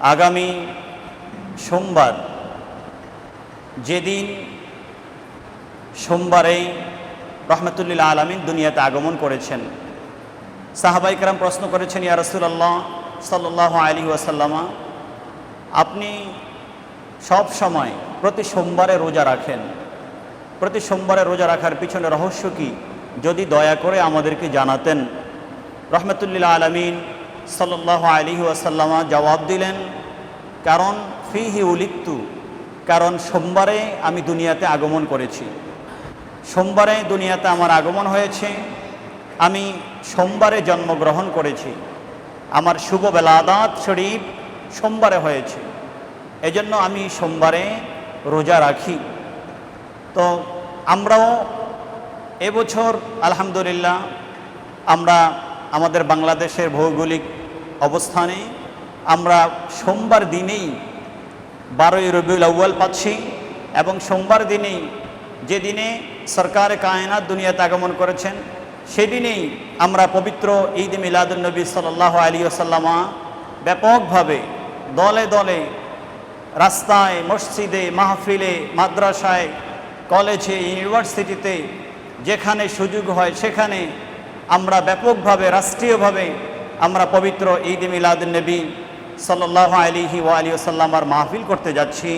আগামী সোমবার, যেদিন সোমবারেই রহমতুল্লিল আলমিন দুনিয়াতে আগমন করেছেন। সাহাবাইকরাম প্রশ্ন করেছেন, ইয়া রসুলাল্লাহ সাল্লাহ আলী ওয়াসাল্লামা, আপনি সব সময় প্রতি সোমবারে রোজা রাখেন। প্রতি সোমবারে রোজা রাখার পিছনে রহস্য কি? যদি দয়া করে আমাদেরকে জানাতেন। রহমতুল্লিল আলমিন সাল্লাহ আলী ওয়াসাল্লামা জবাব দিলেন, কারণ ফিহি উলিপ্তু কারণ সোমবারে আমি দুনিয়াতে আগমন করেছি। সোমবারে দুনিয়াতে আমার আগমন হয়েছে, আমি সোমবারে জন্মগ্রহণ করেছি। আমার শুভ বেলাদাত শরীফ সোমবারে হয়েছে। এজন্য আমি সোমবারে রোজা রাখি। তো আমরাও এবছর আলহামদুলিল্লাহ, আমরা আমাদের বাংলাদেশের ভৌগোলিক অবস্থানে আমরা সোমবার দিনেই বারোই রবিউল আউ্য়াল পাচ্ছি এবং সোমবার দিনেই যেদিনে সরকার কায়নাত দুনিয়াতে আগমন করেছেন, সেদিনেই আমরা পবিত্র ঈদ মিলাদুলনবী সাল্লাহ আলী আসাল্লামা ব্যাপকভাবে দলে দলে রাস্তায়, মসজিদে, মাহফিলে, মাদ্রাসায়, কলেজে, ইউনিভার্সিটিতে যেখানে সুযোগ হয় সেখানে আমরা ব্যাপকভাবে, রাষ্ট্রীয়ভাবে আমরা পবিত্র ঈদ মিলাদুলনবী সাল্লাহ আলিহি ও আলী আসাল্লামার মাহফিল করতে যাচ্ছি।